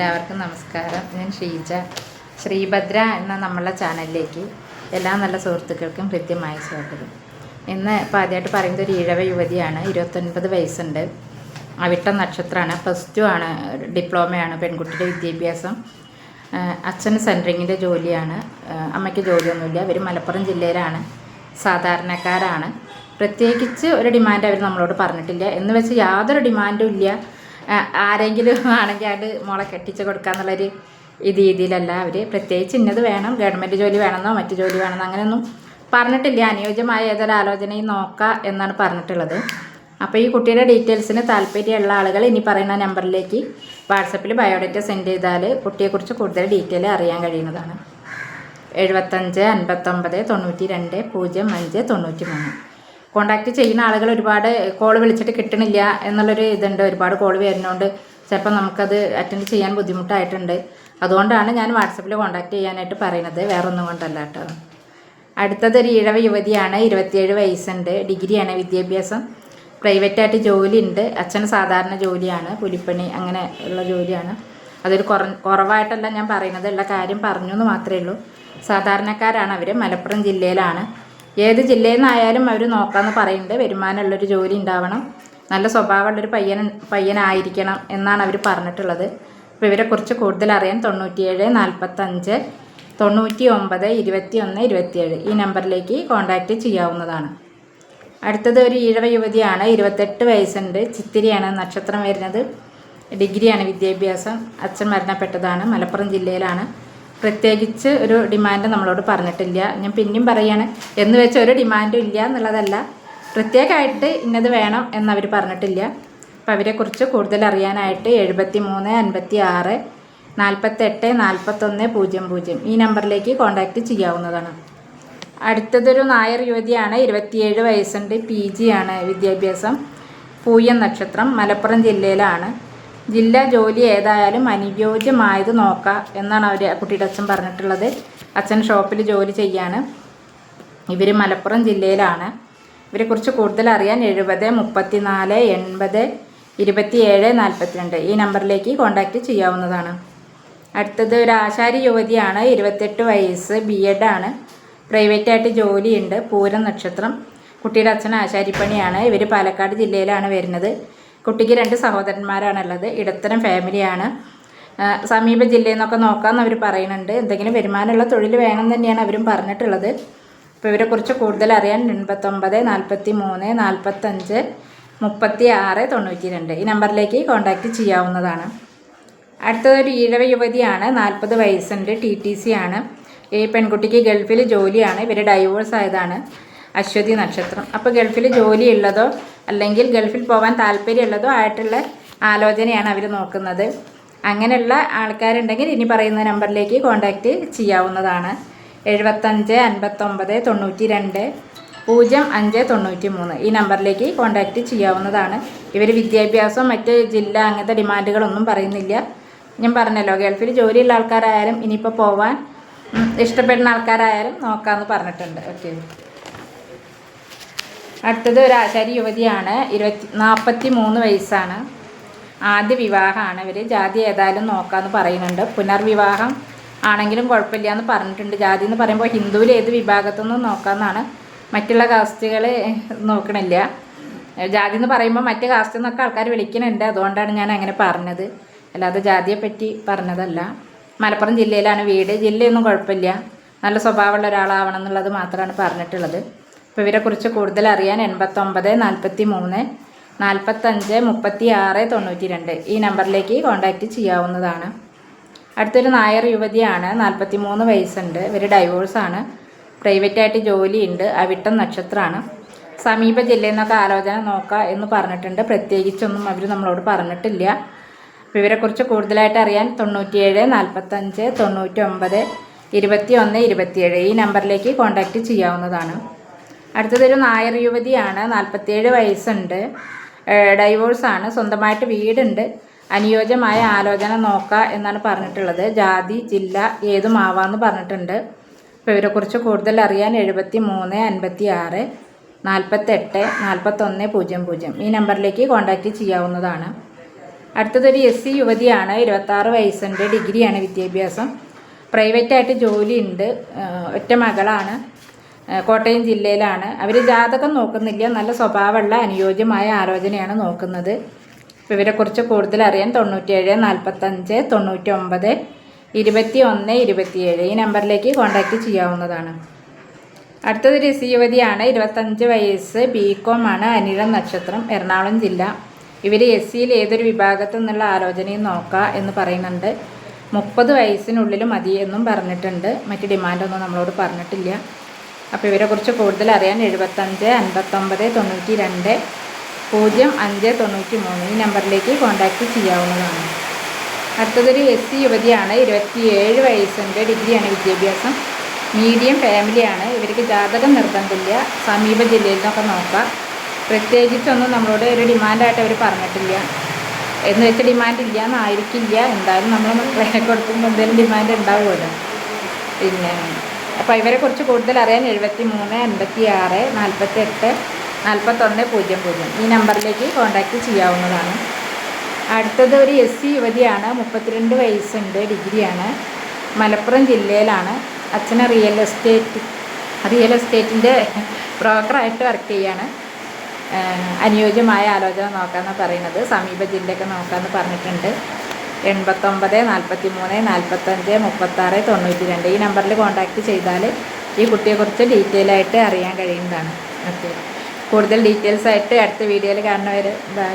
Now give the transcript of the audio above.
എല്ലാവർക്കും നമസ്കാരം. ഞാൻ ഷീജ. ശ്രീഭദ്ര എന്ന നമ്മളെ ചാനലിലേക്ക് എല്ലാ നല്ല സുഹൃത്തുക്കൾക്കും കൃത്യമായ സ്വാഗതം. ഇന്ന് ഇപ്പോൾ ആദ്യമായിട്ട് പറയുന്നത് ഒരു ഇഴവ യുവതിയാണ്. ഇരുപത്തൊൻപത് വയസ്സുണ്ട്. അവിട്ട നക്ഷത്രമാണ്. പ്ലസ് ടു ആണ്. ഡിപ്ലോമയാണ്. പെൺകുട്ടിയുടെ വിദ്യാഭ്യാസം. അച്ഛന് സെൻട്രിങ്ങിന്റെ ജോലിയാണ്. അമ്മയ്ക്ക് ജോലിയൊന്നുമില്ല. അവർ മലപ്പുറം ജില്ലയിലാണ്. സാധാരണക്കാരാണ്. പ്രത്യേകിച്ച് ഒരു ഡിമാൻഡ് അവർ നമ്മളോട് പറഞ്ഞിട്ടില്ല. എന്ന് വെച്ച് യാതൊരു ഡിമാൻഡും ഇല്ല. ആരെങ്കിലും ആണെങ്കിൽ അത് മോളെ കെട്ടിച്ച് കൊടുക്കാന്നുള്ളൊരു ഈ രീതിയിലല്ല അവർ പ്രത്യേകിച്ച് ഇന്നത് വേണം. ഗവൺമെന്റ് ജോലി വേണമെന്നോ മറ്റു ജോലി വേണമെന്നോ അങ്ങനെയൊന്നും പറഞ്ഞിട്ടില്ല. അനുയോജ്യമായ ഏതൊരു ആലോചനയും നോക്കുക എന്നാണ് പറഞ്ഞിട്ടുള്ളത്. അപ്പോൾ ഈ കുട്ടിയുടെ ഡീറ്റെയിൽസിന് താല്പര്യമുള്ള ആളുകൾ ഇനി പറയുന്ന നമ്പറിലേക്ക് വാട്സപ്പിൽ ബയോഡേറ്റ സെൻഡ് ചെയ്താൽ കുട്ടിയെക്കുറിച്ച് കൂടുതൽ ഡീറ്റെയിൽ അറിയാൻ കഴിയുന്നതാണ്. എഴുപത്തഞ്ച് അൻപത്തൊമ്പത് തൊണ്ണൂറ്റി രണ്ട് പൂജ്യം അഞ്ച് തൊണ്ണൂറ്റി മൂന്ന് കോണ്ടാക്ട് ചെയ്യുന്ന ആളുകൾ ഒരുപാട് കോൾ വിളിച്ചിട്ട് കിട്ടണില്ല എന്നുള്ളൊരു ഇതുണ്ട്. ഒരുപാട് കോൾ വരുന്നതുകൊണ്ട് ചിലപ്പോൾ നമുക്കത് അറ്റൻഡ് ചെയ്യാൻ ബുദ്ധിമുട്ടായിട്ടുണ്ട്. അതുകൊണ്ടാണ് ഞാൻ വാട്സപ്പിൽ കോണ്ടാക്ട് ചെയ്യാനായിട്ട് പറയുന്നത്. വേറൊന്നും കൊണ്ടല്ല കേട്ടോ. അടുത്തത് ഒരു ഇഴവ യുവതിയാണ്. ഇരുപത്തിയേഴ് വയസ്സുണ്ട്. ഡിഗ്രിയാണ് വിദ്യാഭ്യാസം. പ്രൈവറ്റായിട്ട് ജോലി ഉണ്ട് അച്ഛൻ സാധാരണ ജോലിയാണ്. പുലിപ്പണി അങ്ങനെ ഉള്ള ജോലിയാണ്. അതൊരു കുറ കുറവായിട്ടല്ല ഞാൻ പറയുന്നത്. ഉള്ള കാര്യം പറഞ്ഞു എന്ന് മാത്രമേ ഉള്ളൂ. സാധാരണക്കാരാണ് അവർ മലപ്പുറം ജില്ലയിലാണ്. ഏത് ജില്ലയിൽ നിന്നായാലും അവർ നോക്കാമെന്ന് പറയുന്നുണ്ട് വരുമാനമുള്ളൊരു ജോലി ഉണ്ടാവണം. നല്ല സ്വഭാവമുള്ളൊരു പയ്യൻ പയ്യനായിരിക്കണം എന്നാണ് അവർ പറഞ്ഞിട്ടുള്ളത്. അപ്പോൾ ഇവരെക്കുറിച്ച് കൂടുതൽ അറിയാൻ തൊണ്ണൂറ്റിയേഴ് നാൽപ്പത്തഞ്ച് തൊണ്ണൂറ്റി ഒമ്പത് ഇരുപത്തി ഒന്ന് ഇരുപത്തിയേഴ് ഈ നമ്പറിലേക്ക് കോൺടാക്റ്റ് ചെയ്യാവുന്നതാണ്. അടുത്തത് ഒരു ഈഴവ യുവതിയാണ്. ഇരുപത്തെട്ട് വയസ്സുണ്ട്. ചിത്തിരിയാണ്. നക്ഷത്രം വരുന്നത്. ഡിഗ്രിയാണ് വിദ്യാഭ്യാസം. അച്ഛൻ മരണപ്പെട്ടതാണ്. മലപ്പുറം ജില്ലയിലാണ്. പ്രത്യേകിച്ച് ഒരു ഡിമാൻഡ് നമ്മളോട് പറഞ്ഞിട്ടില്ല. ഞാൻ പിന്നെയും പറയാണ് എന്ന് വെച്ച് ഒരു ഡിമാൻഡും ഇല്ല എന്നുള്ളതല്ല. പ്രത്യേകമായിട്ട് ഇന്നത് വേണം എന്നവർ പറഞ്ഞിട്ടില്ല. അപ്പോൾ അവരെക്കുറിച്ച് കൂടുതൽ അറിയാനായിട്ട് എഴുപത്തി മൂന്ന് അൻപത്തി ആറ് നാൽപ്പത്തെട്ട് നാൽപ്പത്തൊന്ന് പൂജ്യം പൂജ്യം ഈ നമ്പറിലേക്ക് കോൺടാക്റ്റ് ചെയ്യാവുന്നതാണ്. അടുത്തതൊരു നായർ യുവതിയാണ് ഇരുപത്തിയേഴ് വയസ്സുണ്ട് പി ജിയാണ് വിദ്യാഭ്യാസം പൂയം നക്ഷത്രം മലപ്പുറം ജില്ലയിലാണ്. ജില്ല ജോലി ഏതായാലും അനുയോജ്യമായത് നോക്കാം എന്നാണ് അവർ കുട്ടിയുടെ അച്ഛൻ പറഞ്ഞിട്ടുള്ളത്. അച്ഛൻ ഷോപ്പിൽ ജോലി ചെയ്യാണ്. ഇവർ മലപ്പുറം ജില്ലയിലാണ്. ഇവരെക്കുറിച്ച് കൂടുതൽ അറിയാൻ എഴുപത് മുപ്പത്തി നാല് എൺപത് ഇരുപത്തിയേഴ് നാൽപ്പത്തിരണ്ട് ഈ നമ്പറിലേക്ക് കോൺടാക്റ്റ് ചെയ്യാവുന്നതാണ്. അടുത്തത് ഒരു ആശാരി യുവതിയാണ് ഇരുപത്തെട്ട് വയസ്സ് ബി എഡ് ആണ്. പ്രൈവറ്റായിട്ട് ജോലിയുണ്ട് പൂരം നക്ഷത്രം. കുട്ടിയുടെ അച്ഛൻ ആശാരിപ്പണിയാണ്. ഇവർ പാലക്കാട് ജില്ലയിലാണ് വരുന്നത്. കുട്ടിക്ക് രണ്ട് സഹോദരന്മാരാണുള്ളത്. ഇടത്തരം ഫാമിലിയാണ്. സമീപ ജില്ലയിൽ നിന്നൊക്കെ നോക്കാമെന്ന് അവർ പറയുന്നുണ്ട്. എന്തെങ്കിലും വരുമാനമുള്ള തൊഴിൽ വേണം തന്നെയാണ് അവരും പറഞ്ഞിട്ടുള്ളത്. അപ്പോൾ ഇവരെക്കുറിച്ച് കൂടുതൽ അറിയാൻ എൺപത്തൊമ്പത് നാൽപ്പത്തി മൂന്ന് നാൽപ്പത്തഞ്ച് മുപ്പത്തി ആറ് തൊണ്ണൂറ്റി രണ്ട് ഈ നമ്പറിലേക്ക് കോൺടാക്റ്റ് ചെയ്യാവുന്നതാണ്. അടുത്തതൊരു ഈഴവ യുവതിയാണ്. നാൽപ്പത് വയസ്സുണ്ട് ടി ടി സി ആണ്. ഈ പെൺകുട്ടിക്ക് ഗൾഫിൽ ജോലിയാണ്. ഇവർ ഡൈവോഴ്സ് ആയതാണ്. അശ്വതി നക്ഷത്രം. അപ്പോൾ ഗൾഫിൽ ജോലിയുള്ളതോ അല്ലെങ്കിൽ ഗൾഫിൽ പോകാൻ താല്പര്യമുള്ളതോ ആയിട്ടുള്ള ആലോചനയാണ് അവർ നോക്കുന്നത്. അങ്ങനെയുള്ള ആൾക്കാരുണ്ടെങ്കിൽ ഇനി പറയുന്ന നമ്പറിലേക്ക് കോൺടാക്റ്റ് ചെയ്യാവുന്നതാണ്. എഴുപത്തഞ്ച് അൻപത്തൊമ്പത് തൊണ്ണൂറ്റി രണ്ട് പൂജ്യം അഞ്ച് തൊണ്ണൂറ്റി മൂന്ന് ഈ നമ്പറിലേക്ക് കോൺടാക്റ്റ് ചെയ്യാവുന്നതാണ്. ഇവർ വിദ്യാഭ്യാസം മറ്റ് ജില്ല അങ്ങനത്തെ ഡിമാൻഡുകളൊന്നും പറയുന്നില്ല. ഞാൻ പറഞ്ഞല്ലോ ഗൾഫിൽ ജോലിയുള്ള ആൾക്കാരായാലും ഇനിയിപ്പോൾ പോവാൻ ഇഷ്ടപ്പെടുന്ന ആൾക്കാരായാലും നോക്കാമെന്ന് പറഞ്ഞിട്ടുണ്ട്. ഓക്കെ അടുത്തത് ഒരു ആശാരി യുവതിയാണ്. ഇരുപത്തി നാൽപ്പത്തി മൂന്ന് വയസ്സാണ്. ആദ്യ വിവാഹമാണ് ഇവർ ജാതി ഏതായാലും നോക്കാമെന്ന് പറയുന്നുണ്ട്. പുനർവിവാഹം ആണെങ്കിലും കുഴപ്പമില്ല എന്ന് പറഞ്ഞിട്ടുണ്ട്. ജാതി എന്ന് പറയുമ്പോൾ ഹിന്ദുവിൽ ഏത് വിഭാഗത്തു നിന്നും നോക്കാമെന്നാണ് മറ്റുള്ള കാസ്റ്റുകൾ നോക്കണില്ല. ജാതി എന്ന് പറയുമ്പോൾ മറ്റ് കാസ്റ്റിൽ നിന്നൊക്കെ ആൾക്കാർ വിളിക്കുന്നുണ്ട് അതുകൊണ്ടാണ് ഞാൻ അങ്ങനെ പറഞ്ഞത്. അല്ലാതെ ജാതിയെപ്പറ്റി പറഞ്ഞതല്ല. മലപ്പുറം ജില്ലയിലാണ് വീട്. ജില്ലയൊന്നും കുഴപ്പമില്ല. നല്ല സ്വഭാവമുള്ള ഒരാളാവണം എന്നുള്ളത് മാത്രമാണ് പറഞ്ഞിട്ടുള്ളത്. അപ്പോൾ ഇവരെക്കുറിച്ച് കൂടുതൽ അറിയാൻ എൺപത്തൊമ്പത് നാൽപ്പത്തി മൂന്ന് നാൽപ്പത്തഞ്ച് മുപ്പത്തി ആറ് തൊണ്ണൂറ്റി രണ്ട് ഈ നമ്പറിലേക്ക് കോൺടാക്റ്റ് ചെയ്യാവുന്നതാണ്. അടുത്തൊരു നായർ യുവതിയാണ് നാൽപ്പത്തി മൂന്ന് വയസ്സുണ്ട് ഇവർ ഡൈവോഴ്സാണ് പ്രൈവറ്റായിട്ട് ജോലിയുണ്ട്. അവിട്ടം നക്ഷത്രമാണ് സമീപ ജില്ലയിൽ നിന്നൊക്കെ ആലോചന നോക്കുക എന്ന് പറഞ്ഞിട്ടുണ്ട്. പ്രത്യേകിച്ചൊന്നും അവർ നമ്മളോട് പറഞ്ഞിട്ടില്ല. അപ്പോൾ ഇവരെക്കുറിച്ച് കൂടുതലായിട്ട് അറിയാൻ തൊണ്ണൂറ്റിയേഴ് നാൽപ്പത്തഞ്ച് തൊണ്ണൂറ്റി ഒമ്പത് ഇരുപത്തി ഒന്ന് ഇരുപത്തിയേഴ്. ഈ നമ്പറിലേക്ക് കോൺടാക്റ്റ് ചെയ്യാവുന്നതാണ്. അടുത്തതൊരു നായർ യുവതിയാണ് നാൽപ്പത്തിയേഴ് വയസ്സുണ്ട്. ഡൈവോഴ്സാണ് സ്വന്തമായിട്ട് വീടുണ്ട്. അനുയോജ്യമായ ആലോചന നോക്കുക എന്നാണ് പറഞ്ഞിട്ടുള്ളത്. ജാതി ജില്ല ഏതുമാവാന്ന് പറഞ്ഞിട്ടുണ്ട്. അപ്പോൾ ഇവരെക്കുറിച്ച് കൂടുതൽ അറിയാൻ എഴുപത്തി മൂന്ന് അൻപത്തി ആറ് നാൽപ്പത്തെട്ട് നാൽപ്പത്തൊന്ന് പൂജ്യം പൂജ്യം. ഈ നമ്പറിലേക്ക് കോൺടാക്റ്റ് ചെയ്യാവുന്നതാണ്. അടുത്തതൊരു എസ് സി യുവതിയാണ് ഇരുപത്താറ് വയസ്സുണ്ട് ഡിഗ്രിയാണ് വിദ്യാഭ്യാസം. പ്രൈവറ്റായിട്ട് ജോലിയുണ്ട്. ഒറ്റ മകളാണ്. കോട്ടയം ജില്ലയിലാണ്. അവർ ജാതകം നോക്കുന്നില്ല. നല്ല സ്വഭാവമുള്ള അനുയോജ്യമായ ആലോചനയാണ് നോക്കുന്നത്. ഇവരെക്കുറിച്ച് കൂടുതൽ അറിയാൻ തൊണ്ണൂറ്റിയേഴ് നാൽപ്പത്തഞ്ച് തൊണ്ണൂറ്റി ഒമ്പത് ഇരുപത്തി ഒന്ന് ഇരുപത്തിയേഴ് ഈ നമ്പറിലേക്ക് കോൺടാക്റ്റ് ചെയ്യാവുന്നതാണ്. അടുത്തത് രസി യുവതിയാണ് ഇരുപത്തഞ്ച് വയസ്സ് ബി കോം ആണ്. അനിഴം നക്ഷത്രം എറണാകുളം ജില്ല. ഇവർ എസ് സിയിൽ ഏതൊരു വിഭാഗത്തു നിന്നുള്ള ആലോചനയും നോക്കുക എന്ന് പറയുന്നുണ്ട്. മുപ്പത് വയസ്സിനുള്ളിൽ മതി എന്നും പറഞ്ഞിട്ടുണ്ട്. മറ്റ് ഡിമാൻഡൊന്നും നമ്മളോട് പറഞ്ഞിട്ടില്ല. അപ്പോൾ ഇവരെക്കുറിച്ച് കൂടുതൽ അറിയാൻ എഴുപത്തഞ്ച് അൻപത്തൊമ്പത് തൊണ്ണൂറ്റി രണ്ട് പൂജ്യം അഞ്ച് തൊണ്ണൂറ്റി മൂന്ന് ഈ നമ്പറിലേക്ക് കോൺടാക്റ്റ് ചെയ്യാവുന്നതാണ്. അടുത്തതൊരു എസ് സി യുവതിയാണ് ഇരുപത്തിയേഴ് വയസ്സുണ്ട് ഡിഗ്രിയാണ് വിദ്യാഭ്യാസം. മീഡിയം ഫാമിലിയാണ്. ഇവർക്ക് ജാതകം നിർബന്ധമില്ല. സമീപ ജില്ലയിൽ നിന്നൊക്കെ നോക്കാം. പ്രത്യേകിച്ചൊന്നും നമ്മളോട് ഒരു ഡിമാൻഡായിട്ട് അവർ പറഞ്ഞിട്ടില്ല. എന്ന് വെച്ചാൽ ഡിമാൻഡ് ഇല്ല എന്നായിരിക്കില്ല എന്തായാലും നമ്മൾ കൊടുക്കുമ്പോൾ എന്തെങ്കിലും ഡിമാൻഡ് ഉണ്ടാവുമല്ലോ. പിന്നെ അപ്പോൾ ഇവരെ ഇവരെക്കുറിച്ച് കൂടുതൽ അറിയാൻ എഴുപത്തി മൂന്ന് അൻപത്തി ആറ് നാൽപ്പത്തി എട്ട് നാൽപ്പത്തൊന്ന് പൂജ്യം പൂജ്യം. ഈ നമ്പറിലേക്ക് കോൺടാക്റ്റ് ചെയ്യാവുന്നതാണ്. അടുത്തത് ഒരു എസ് സി യുവതിയാണ്. മുപ്പത്തിരണ്ട് വയസ്സുണ്ട്. ഡിഗ്രിയാണ്. മലപ്പുറം ജില്ലയിലാണ്. അച്ഛന് റിയൽ എസ്റ്റേറ്റ് റിയൽ എസ്റ്റേറ്റിന്റെ ബ്രോക്കറായിട്ട് വർക്ക് ചെയ്യാണ്. അനുയോജ്യമായ ആലോചന നോക്കാമെന്ന് പറയുന്നത്. സമീപ ജില്ലയൊക്കെ നോക്കാമെന്ന് പറഞ്ഞിട്ടുണ്ട്. എൺപത്തൊമ്പത് നാൽപ്പത്തി മൂന്ന് നാൽപ്പത്തഞ്ച് മുപ്പത്താറ് തൊണ്ണൂറ്റി രണ്ട് ഈ നമ്പറിൽ കോൺടാക്റ്റ് ചെയ്താൽ ഈ കുട്ടിയെക്കുറിച്ച് ഡീറ്റെയിൽ ആയിട്ട് അറിയാൻ കഴിയുന്നതാണ്. ഓക്കെ കൂടുതൽ ഡീറ്റെയിൽസ് ആയിട്ട് അടുത്ത വീഡിയോയിൽ കാണുന്നവർ ബൈ